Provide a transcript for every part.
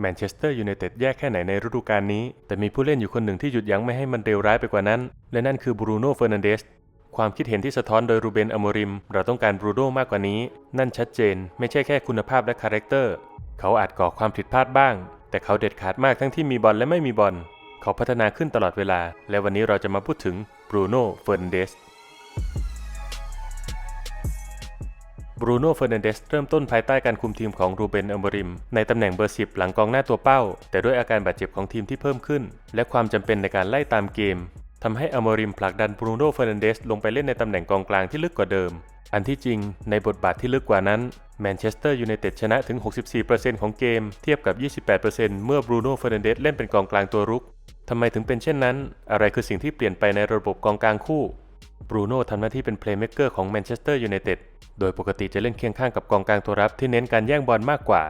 แมนเชสเตอร์ยูไนเต็ดแย่แค่ไหนในฤดูกาลนี้ แต่มีผู้เล่นอยู่คนหนึ่งที่หยุดยั้งไม่ให้มันเลวร้ายไปกว่านั้น และนั่นคือบรูโน่เฟอร์นันเดสความคิดเห็นที่สะท้อนโดยรูเบนอโมริม เราต้องการบรูโน่มากกว่านี้ นั่นชัดเจน ไม่ใช่แค่คุณภาพและคาแรคเตอร์ เขาอาจก่อความผิดพลาดบ้าง แต่เขาเด็ดขาดมากทั้งที่มีบอลและไม่มีบอล เขาพัฒนาขึ้นตลอดเวลา และวันนี้เราจะมาพูดถึงบรูโน่เฟอร์นันเดส บรูโน่เฟอร์นันเดสเริ่มต้นภายใต้การคุมทีมของรูเบนอมริม ในตำแหน่งเบอร์ 10 หลังกองหน้าตัวเป้า แต่ด้วยอาการบาดเจ็บของทีมที่เพิ่มขึ้น และความจำเป็นในการไล่ตามเกมทำให้อมริมผลักดันบรูโน่เฟอร์นันเดสลงไปเล่นในตำแหน่งกองกลางที่ลึกกว่าเดิม อันที่จริงในบทบาทที่ลึกกว่านั้นแมนเชสเตอร์ยูไนเต็ดชนะถึง 64%ของเกมเทียบกับ 28%เมื่อบรูโน่เฟอร์นันเดสเล่นเป็นกองกลางตัวรุกทำไมถึงเป็นเช่นนั้น อะไรคือสิ่งที่เปลี่ยนไปในระบบกองกลางคู่ บรูโน่ทำหน้าที่เป็นเพลย์เม k เกอร์ของแมนเชสเตอร์ยูไนเต็ด โดยปกติจะเล่นเคียงข้างกับกองกลางตัวรับที่เน้นการแย่งบอลมากกว่า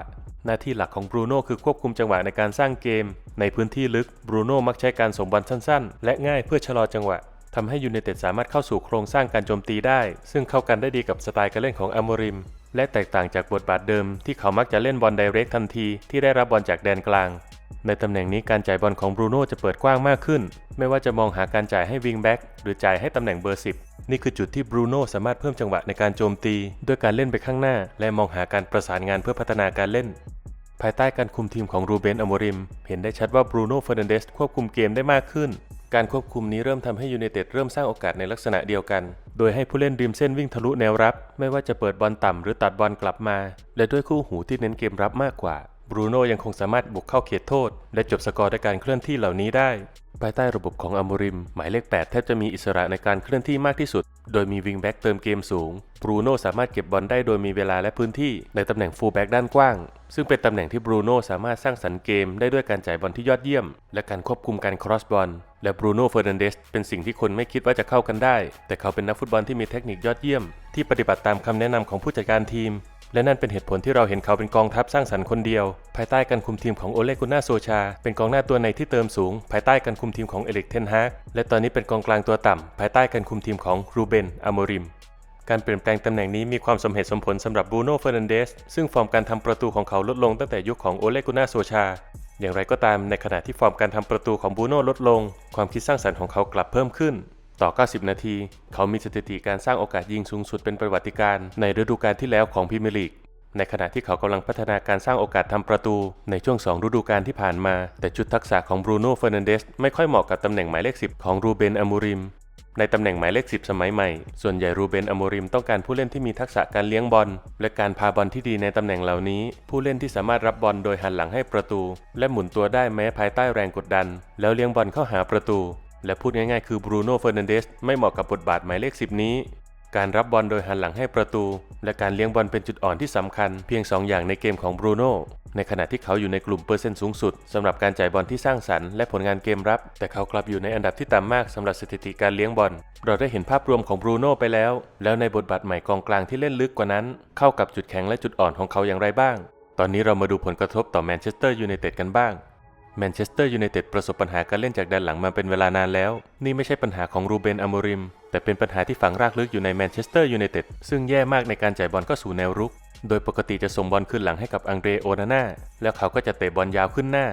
หน้าที่หลักของบรูโน่คือควบคุมจังหวะในการสร้างเกม ในพื้นที่ลึกบรูโน่มักใช้การส่งบอลสั้นๆ และง่ายเพื่อชะลอจังหวะทำให้ยูไนเต็ดสามารถเข้าสู่โครงสร้างการโจมตีได้ ซึ่งเข้ากันได้ดีกับสไตล์การเล่นของอโมริม และแตกต่างจากบทบาทเดิมที่เขามักจะเล่นบอลไดเรกทันทีที่ได้รับบอลจากแดนกลาง ในตำแหน่งนี้การจ่ายบอลของบรูโน่จะเปิดกว้างมากขึ้น ไม่ว่าจะมองหาการจ่ายให้วิงแบ็กหรือจ่ายให้ตำแหน่งเบอร์ 10 นี่คือจุดที่บรูโน่สามารถเพิ่มจังหวะในการโจมตี ด้วยการเล่นไปข้างหน้า และมองหาการประสานงานเพื่อพัฒนาการเล่น ภายใต้การคุมทีมของรูเบนอโมริม เห็นได้ชัดว่าบรูโน่เฟอร์นันเดสควบคุมเกมได้มากขึ้น การควบคุมนี้เริ่มทำให้ยูไนเต็ดเริ่มสร้างโอกาสในลักษณะเดียวกัน โดยให้ผู้เล่นริมเส้นวิ่งทะลุแนวรับ ไม่ว่าจะเปิดบอลต่ำหรือตัดบอลกลับมา และด้วยคู่หูที่เน้นเกมรับมากกว่า บรูโน่ยังคงสามารถบุกเข้าเขตโทษ และจบสกอร์ด้วยการเคลื่อนที่เหล่านี้ได้ ภายใต้ระบบของอโมริม หมายเลข 8 แทบจะมีอิสระในการเคลื่อนที่มากที่สุด โดยมีวิงแบ็กเติมเกมสูง บรูโน่สามารถเก็บบอลได้โดยมีเวลาและพื้นที่ในตำแหน่งฟูลแบ็กด้านกว้าง ซึ่งเป็นตำแหน่งที่บรูโน่สามารถสร้างสรรค์เกมได้ด้วยการจ่ายบอลที่ยอดเยี่ยม และการควบคุมการครอสบอลและบรูโน่เฟอร์นันเดสเป็นสิ่งที่คนไม่คิดว่าจะเข้ากันได้ แต่เขาเป็นนักฟุตบอลที่มีเทคนิคยอดเยี่ยม ที่ปฏิบัติตามคำแนะนำของผู้จัดการทีม และนั่นเป็นเหตุผลที่เราเห็นเขาเป็นกองทัพสร้างสรรค์คนเดียว ภายใต้การคุมทีมของโอเลกุน่าโซชา เป็นกองหน้าตัวในที่เติมสูง ภายใต้การคุมทีมของเอลิกเทนฮากและตอนนี้เป็นกองกลางตัวต่ำ ภายใต้การคุมทีมของรูเบนอโมริม การเปลี่ยนแปลงตำแหน่งนี้มีความสมเหตุสมผลสำหรับบูโน่เฟอร์นันเดสซึ่งฟอร์มการทำประตูของเขาลดลงตั้งแต่ยุคของโอเลกุน่าโซชา อย่างไรก็ตามในขณะที่ฟอร์มการทำประตูของบูโน่ลดลง ความคิดสร้างสรรค์ของเขากลับเพิ่มขึ้น ต่อ 90 นาที เขามีสถิติการสร้างโอกาสยิงสูงสุดเป็นประวัติการณ์ในฤดูกาลที่แล้วของพรีเมียร์ลีก ในขณะที่เขากำลังพัฒนาการสร้างโอกาสทำประตูในช่วง 2 ฤดูกาลที่ผ่านมา แต่จุดทักษะของบรูโน่เฟอร์นันเดสไม่ค่อยเหมาะกับตำแหน่งหมายเลข 10 ของรูเบนอมูริม ในตำแหน่งหมายเลข 10 สมัยใหม่ ส่วนใหญ่รูเบนอโมริมต้องการผู้เล่นที่มีทักษะการเลี้ยงบอล และการพาบอลที่ดีในตำแหน่งเหล่านี้ ผู้เล่นที่สามารถรับบอลโดยหันหลังให้ประตู และหมุนตัวได้แม้ภายใต้แรงกดดัน แล้วเลี้ยงบอลเข้าหาประตู และพูดง่ายๆ คือ บรูโน่เฟอร์นันเดสไม่เหมาะกับบทบาทหมายเลข 10 นี้ การรับบอลโดยหันหลังให้ประตู และการเลี้ยงบอลเป็นจุดอ่อนที่สำคัญเพียง 2 อย่างในเกมของบรูโน่ในขณะที่เขาอยู่ในกลุ่มเปอร์เซ็นต์สูงสุดสำหรับการจ่ายบอลที่สร้างสรรค์และผลงานเกมรับ แต่เขากลับอยู่ในอันดับที่ต่ำมากสำหรับสถิติการเลี้ยงบอล เราได้เห็นภาพรวมของบรูโน่ไปแล้ว แล้วในบทบาทใหม่กองกลางที่เล่นลึกกว่านั้น เข้ากับจุดแข็งและจุดอ่อนของเขาอย่างไรบ้าง ตอนนี้เรามาดูผลกระทบต่อแมนเชสเตอร์ยูไนเต็ดกันบ้าง แมนเชสเตอร์ยูไนเต็ดประสบปัญหาการเล่นจากแดนหลังมาเป็นเวลานานแล้ว นี่ไม่ใช่ปัญหาของรูเบนอโมริม แต่เป็นปัญหาที่ฝังรากลึกอยู่ในแมนเชสเตอร์ยูไนเต็ดซึ่งแย่มากในการจ่ายบอลเข้าสู่แนวรุก โดยปกติจะส่งบอลขึ้นหลังให้กับอังเดรโอนาน่าแล้วเขาก็จะเตะบอลยาวขึ้นหน้า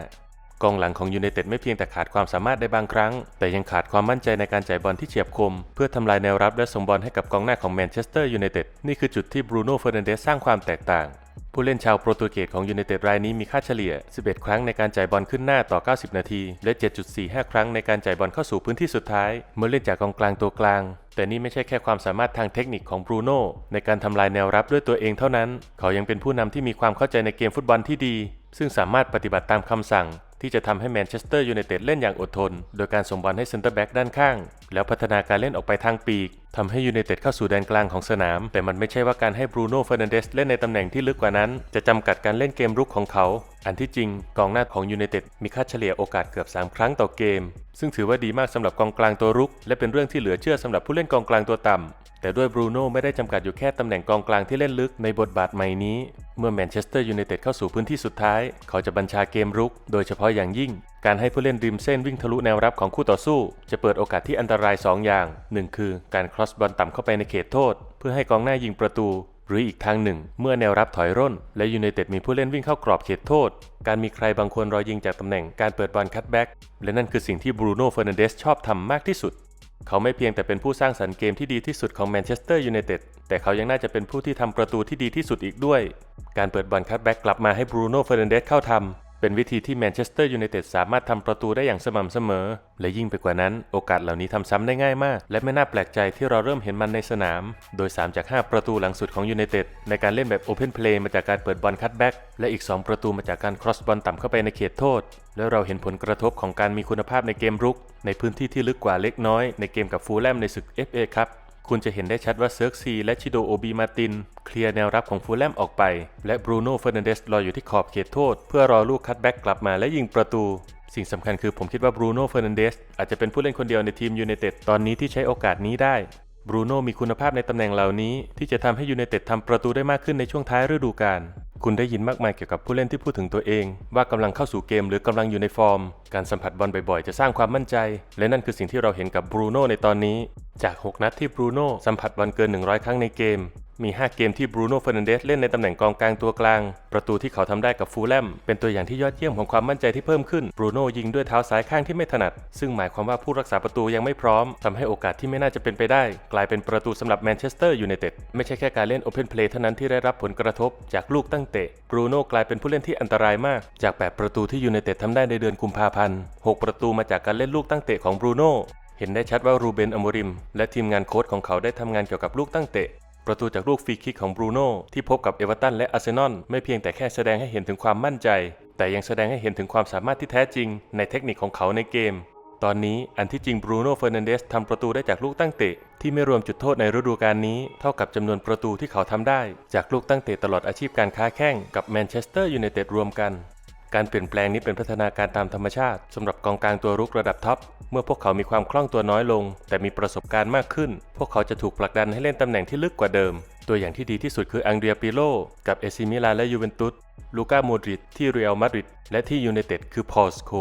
กองหลังของยูไนเต็ดไม่เพียงแต่ขาดความสามารถในบางครั้ง แต่ยังขาดความมั่นใจในการจ่ายบอลที่เฉียบคม เพื่อทำลายแนวรับและส่งบอลให้กับกองหน้าของแมนเชสเตอร์ยูไนเต็ดนี่คือจุดที่บรูโน่เฟอร์นันเดสสร้างความแตกต่าง ผู้เล่นชาวโปรตุเกสของยูไนเต็ดรายนี้มีค่าเฉลี่ย 11 ครั้งในการจ่ายบอลขึ้นหน้าต่อ 90 นาที และ 7.45 ครั้งในการจ่ายบอลเข้าสู่พื้นที่สุดท้าย เมื่อเล่นจากกองกลางตัวกลาง แต่นี่ไม่ใช่แค่ความสามารถทางเทคนิคของบรูโน่ในการทำลายแนวรับด้วยตัวเองเท่านั้น เขายังเป็นผู้นำที่มีความเข้าใจในเกมฟุตบอลที่ดี ซึ่งสามารถปฏิบัติตามคำสั่งที่จะทำให้แมนเชสเตอร์ยูไนเต็ดเล่นอย่างอดทน โดยการส่งบอลให้เซนเตอร์แบ็กด้านข้าง แล้วพัฒนาการเล่นออกไปทางปีก ทำให้ยูไนเต็ดเข้าสู่แดนกลางของสนาม แต่มันไม่ใช่ว่าการให้บรูโน่เฟอร์นันเดสเล่นในตำแหน่งที่ลึกกว่านั้น จะจำกัดการเล่นเกมรุกของเขา อันที่จริงกองหน้าของยูไนเต็ดมีค่าเฉลี่ยโอกาสเกือบ 3 ครั้งต่อเกม ซึ่งถือว่าดีมากสำหรับกองกลางตัวรุก และเป็นเรื่องที่เหลือเชื่อสำหรับผู้เล่นกองกลางตัวต่ำแต่ด้วยบรูโน่ไม่ได้จำกัดอยู่แค่ตำแหน่งกองกลางที่เล่นลึกในบทบาทใหม่นี้ เมื่อแมนเชสเตอร์ยูไนเต็ดเข้าสู่พื้นที่สุดท้าย เขาจะบัญชาเกมรุก โดยเฉพาะอย่างยิ่ง การให้ผู้เล่นริมเส้นวิ่งทะลุแนวรับของคู่ต่อสู้ จะเปิดโอกาสที่อันตราย 2 อย่าง 1 คือการครอสบอลต่ำเข้าไปในเขตโทษ เพื่อให้กองหน้ายิงประตู หรืออีกทางหนึ่ง เมื่อแนวรับถอยร่น และยูไนเต็ดมีผู้เล่นวิ่งเข้ากรอบเขตโทษ การมีใครบางคนรอยิงจากตำแหน่งการเปิดบอลคัตแบ็กและนั่นคือสิ่งที่บรูโน่เฟอร์นันเดสชอบทำมากที่สุด เขาไม่เพียงแต่เป็นผู้สร้างสรรค์เกมที่ดีที่สุดของแมนเชสเตอร์ยูไนเต็ดแต่เขายังน่าจะเป็นผู้ที่ทำประตูที่ดีที่สุดอีกด้วย การเปิดบอลคัตแบ็กกลับมาให้บรูโน่เฟอร์นันเดสเข้าทำ เป็นวิธีที่แมนเชสเตอร์ยูไนเต็ดสามารถทำประตูได้อย่างสม่ำเสมอ และยิ่งไปกว่านั้นโอกาสเหล่านี้ทำซ้ำได้ง่ายมาก และไม่น่าแปลกใจที่เราเริ่มเห็นมันในสนาม โดย 3 จาก 5 ประตูหลังสุดของยูไนเต็ดในการเล่นแบบโอเพนเพลย์มาจากการเปิดบอลคัตแบ็กและอีก 2 ประตูมาจากการครอสบอลต่ำเข้าไปในเขตโทษ และเราเห็นผลกระทบของการมีคุณภาพในเกมรุก ในพื้นที่ที่ลึกกว่าเล็กน้อยในเกมกับฟูลแลมในศึก FA ครับ คุณจะเห็นได้ชัดว่าเซิร์กซีและชิโดโอบีมาติน เคลียร์แนวรับของฟูลแลมออกไป และบรูโน่เฟอร์นันเดสรออยู่ที่ขอบเขตโทษ เพื่อรอลูกคัตแบ็กกลับมาและยิงประตู สิ่งสำคัญคือผมคิดว่าบรูโน่เฟอร์นันเดสอาจจะเป็นผู้เล่นคนเดียวในทีมยูไนเต็ดตอนนี้ที่ใช้โอกาสนี้ได้บรูโน่มีคุณภาพในตำแหน่งเหล่านี้ ที่จะทำให้ยูไนเต็ดทำประตูได้มากขึ้นในช่วงท้ายฤดูกาล คุณได้ยินมากมายเกี่ยวกับผู้เล่นที่พูดถึงตัวเอง ว่ากำลังเข้าสู่เกมหรือกำลังอยู่ในฟอร์ม การสัมผัสบอลบ่อยๆ จะสร้างความมั่นใจ และนั่นคือสิ่งที่เราเห็นกับบรูโน่ในตอนนี้ จาก 6 นัดที่บรูโน่สัมผัสบอลเกิน 100 ครั้งในเกม มี 5 เกมที่บรูโน่เฟอร์นันเดสเล่นในตำแหน่งกองกลางตัวกลาง ประตูที่เขาทำได้กับฟูลแลมเป็นตัวอย่างที่ยอดเยี่ยมของความมั่นใจที่เพิ่มขึ้นบรูโน่ยิงด้วยเท้าซ้ายข้างที่ไม่ถนัด ซึ่งหมายความว่าผู้รักษาประตูยังไม่พร้อมทำให้โอกาสที่ไม่น่าจะเป็นไปได้ กลายเป็นประตูสำหรับแมนเชสเตอร์ยูไนเต็ดไม่ใช่แค่การเล่นโอเพนเพลย์เท่านั้นที่ได้รับผลกระทบจากลูกตั้งเตะบรูโน่กลายเป็นผู้เล่นที่อันตรายมาก จาก8ประตูที่ยูไนเต็ดทำได้ในเดือนกุมภาพันธ์6ประตูมาจากการเล่นลูกตั้งเตะของบรูโน่เห็นได้ชัดว่ารูเบนอโมริม และทีมงานโค้ชของเขาได้ทำงานเกี่ยวกับลูกตั้งเตะ ประตูจากลูกฟรีคิกของบรูโน่ที่พบกับเอเวอร์ตันและอาร์เซนอลไม่เพียงแต่แค่แสดงให้เห็นถึงความมั่นใจ แต่ยังแสดงให้เห็นถึงความสามารถที่แท้จริงในเทคนิคของเขาในเกม ตอนนี้อันที่จริงบรูโน่เฟอร์นันเดสทำประตูได้จากลูกตั้งเตะ ที่ไม่รวมจุดโทษในฤดูกาลนี้ เท่ากับจำนวนประตูที่เขาทำได้ จากลูกตั้งเตะตลอดอาชีพการค้าแข่งกับแมนเชสเตอร์ยูไนเต็ดรวมกัน การเปลี่ยนแปลงนี้เป็นพัฒนาการตามธรรมชาติสำหรับกองกลางตัวรุกระดับท็อป เมื่อพวกเขามีความคล่องตัวน้อยลง แต่มีประสบการณ์มากขึ้น พวกเขาจะถูกผลักดันให้เล่นตำแหน่งที่ลึกกว่าเดิม ตัวอย่างที่ดีที่สุดคืออังเดรียปิโลกับเอซิมิลานและยูเวนตุสลูก้าโมดริดที่เรอัลมาดริดและที่ยูไนเต็ดคือพอลสโค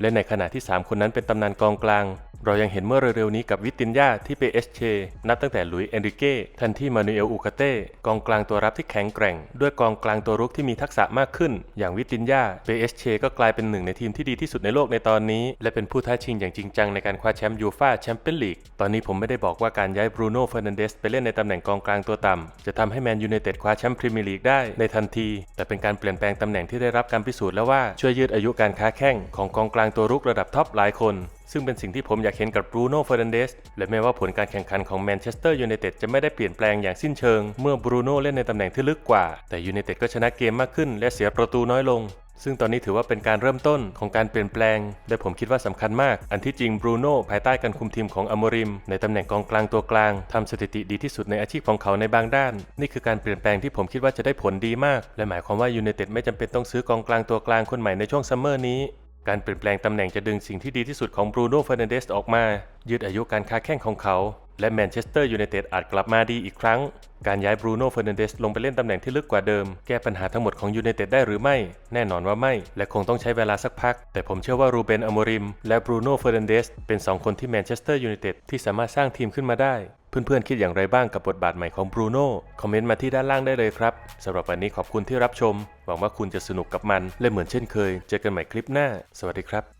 และในขณะที่ 3 คนนั้นเป็นตำนานกองกลาง เรายังเห็นเมื่อเร็วๆนี้กับวิตินยาที่เปเอสเชนับตั้งแต่หลุยเอนริเก้ทันที่มานูเอลอูคาเต้กองกลางตัวรับที่แข็งแกร่ง ด้วยกองกลางตัวรุกที่มีทักษะมากขึ้น อย่างวิตินยาเปเอสเชก็กลายเป็นหนึ่งในทีมที่ดีที่สุดในโลกในตอนนี้ และเป็นผู้ท้าชิงอย่างจริงจังในการคว้าแชมป์ยูฟ่าแชมเปี้ยนลีกตอนนี้ผมไม่ได้บอกว่าการย้ายบรูโน่เฟอร์นันเดสไปเล่นในตำแหน่งกองกลางตัวต่ำจะทำให้แมนยูไนเต็ดคว้าแชมป์พรีเมียร์ลีกได้ในทันที แต่เป็นการเปลี่ยนแปลงตำแหน่งที่ได้รับการพิสูจน์แล้วว่าช่วยยืดอายุการค้าแข่งของกองกลางตัวรุกระดับท็อปหลายคน ซึ่งเป็นสิ่งที่ผมอยากเห็นกับบรูโน่เฟอร์นันเดสและแม้ว่าผลการแข่งขันของแมนเชสเตอร์ยูไนเต็ดจะไม่ได้เปลี่ยนแปลงอย่างสิ้นเชิง เมื่อบรูโน่เล่นในตำแหน่งที่ลึกกว่า แต่ยูไนเต็ดก็ชนะเกมมากขึ้น และเสียประตูน้อยลงซึ่งตอนนี้ถือว่าเป็นการเริ่มต้นของการเปลี่ยนแปลง และผมคิดว่าสำคัญมาก อันที่จริงบรูโน่ภายใต้การคุมทีมของอโมริม ในตำแหน่งกองกลางตัวกลางทำสถิติดีที่สุดในอาชีพของเขาในบางด้าน นี่คือการเปลี่ยนแปลงที่ผมคิดว่าจะได้ผลดีมาก และหมายความว่ายูไนเต็ดไม่จำเป็นต้องซื้อกองกลางตัวกลางคนใหม่ในช่วงซัมเมอร์นี้ การเปลี่ยนแปลงตำแหน่งจะดึงสิ่งที่ดีที่สุดของบรูโน่เฟอร์นันเดสออกมา ยืดอายุการค้าแข่งของเขา และแมนเชสเตอร์ยูไนเต็ดอาจกลับมาดีอีกครั้ง การย้ายบรูโน่เฟอร์นันเดสลงไปเล่นตำแหน่งที่ลึกกว่าเดิม แก้ปัญหาทั้งหมดของยูไนเต็ดได้หรือไม่ แน่นอนว่าไม่ และคงต้องใช้เวลาสักพัก แต่ผมเชื่อว่ารูเบนอโมริมและบรูโน่เฟอร์นันเดสเป็น 2 คนที่แมนเชสเตอร์ยูไนเต็ดที่สามารถสร้างทีมขึ้นมาได้ เพื่อนๆคิดอย่างไรบ้างกับบทบาทใหม่ของบรูโน่คอมเมนต์มาที่ด้านล่างได้เลยครับสำหรับวันนี้ขอบคุณที่รับชม หวังว่าคุณจะสนุกกับมันและเหมือนเช่นเคย เจอกันใหม่คลิปหน้า สวัสดีครับ